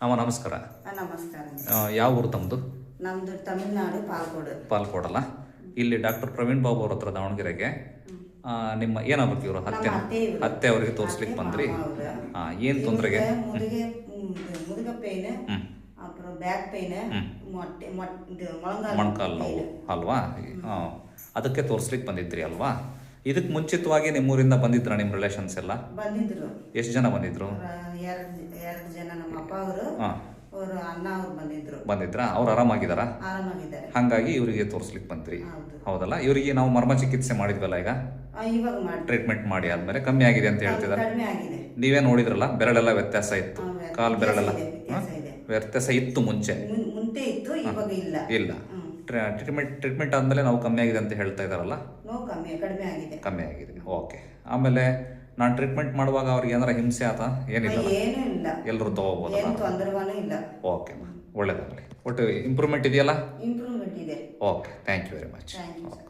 ಅಮ್ಮ ನಮಸ್ಕಾರ. ನಮಸ್ಕಾರ. ಯಾವ ಊರು ತಮ್ಮದು ನಮ್ದು ತಮಿಳ್ನಾಡು ಪಾಲ್ಕೋಡು ಪಾಲ್ಕೋಡಲ್ಲ ಇಲ್ಲಿ ಡಾಕ್ಟರ್ ಪ್ರವೀಣ್ ಬಾಬು ಅವ್ರ ಹತ್ರ ದಾವಣಗೆರೆಗೆ ನಿಮ್ಮ ಏನಾಗ್ಬೇಕು ಇವರು? ಹತ್ತೆ ಹತ್ತೆ ಅವರಿಗೆ ತೋರಿಸ್ಲಿಕ್ಕೆ ಬಂದ್ರಿ? ಹಾಂ ಏನು ತೊಂದರೆಗೆ ಮೊಣಕಾಲು ನೋವು ಅಲ್ವಾ? ಅದಕ್ಕೆ ತೋರಿಸ್ಲಿಕ್ಕೆ ಬಂದಿದ್ರಿ ಅಲ್ವಾ? ಇದಕ್ಕೆ ಮುಂಚಿತವಾಗಿ ನಿಮ್ಮೂರಿಂದ ಬಂದಿದ್ರ ನಿಮ್ಮ ರಿಲೇಷನ್ಸ್ ಎಲ್ಲ? ಬಂದಿದ್ರು. ಎಷ್ಟು ಜನ ಬಂದಿದ್ರು? ಎರಡು ಎರಡು ಜನ ನಮ್ಮ ಅಪ್ಪ ಅವರು ಹಾಂ. ಅವರು ಅಣ್ಣ ಅವ್ರು ಬಂದಿದ್ರು. ಬಂದಿದ್ರಾ? ಅವ್ರು ಆರಾಮಾಗಿದ್ದಾರಾ ಆರಾಮಾಗಿದ್ದಾರೆ. ಹಾಗಾಗಿ ಇವರಿಗೆ ತೋರಿಸ್ಲಿಕ್ಕೆ ಬಂದ್ರಿ. ಹೌದು. ಹೌದಲ್ಲ? ಇವರಿಗೆ ನಾವು ಮರ್ಮ ಚಿಕಿತ್ಸೆ ಮಾಡಿದ್ವಲ್ಲ ಈಗ? ಆ, ಇವಾಗ ಮಾಡಿ ಟ್ರೀಟ್ಮೆಂಟ್ ಮಾಡಿ ಆದ್ಮೇಲೆ ಕಮ್ಮಿ ಆಗಿದೆ ಅಂತ ಹೇಳ್ತಿದ್ದಾರೆ ಕಡಿಮೆ ಆಗಿದೆ. ನೀವೇ ನೋಡಿದ್ರಲ್ಲ ಬೆರಳೆಲ್ಲ ವ್ಯತ್ಯಾಸ ಇತ್ತು. ವ್ಯತ್ಯಾಸ ಕಾಲು ಬೆರಳೆಲ್ಲ. ಇದೆ, ವ್ಯತ್ಯಾಸ ಇದೆ. ವ್ಯತ್ಯಾಸ ಇತ್ತು ಮುಂಚೆ. ಮುನ್- ಮುಂದೆ ಇತ್ತು ಇವಾಗ ಇಲ್ಲ. ಟ್ರೀಟ್ಮೆಂಟ್ ಟ್ರೀಟ್ಮೆಂಟ್ ಆದಮೇಲೆ ನಾವು ಕಮ್ಮಿ ಆಗಿದೆ ಅಂತ ಹೇಳ್ತಾ ಇದ್ದಾರಲ್ಲ? ನೋವು ಕಮ್ಮಿ ಕಡಿಮೆ ಆಗಿದೆ. ಕಮ್ಮಿ ಆಗಿದೆ. ಓಕೆ ಆಮೇಲೆ ನಾನು ಟ್ರೀಟ್ಮೆಂಟ್ ಮಾಡುವಾಗ ಅವ್ರಿಗೆ ಏನಾರ ಹಿಂಸೆ ಆತ? ಏನಿಲ್ಲ ಏನೂ ಇಲ್ಲ. ಎಲ್ಲರೂ ತಗೋಬಹುದು ಏನು ತೊಂದರೆನೂ ಇಲ್ಲ. ಓಕೆ ಒಳ್ಳೇದಾಗಲಿ. ಒಟ್ಟು ಇಂಪ್ರೂವ್ಮೆಂಟ್ ಇದೆಯಲ್ಲ? ಇಂಪ್ರೂವ್ಮೆಂಟ್ ಇದೆ. Okay thank you very much thank you sir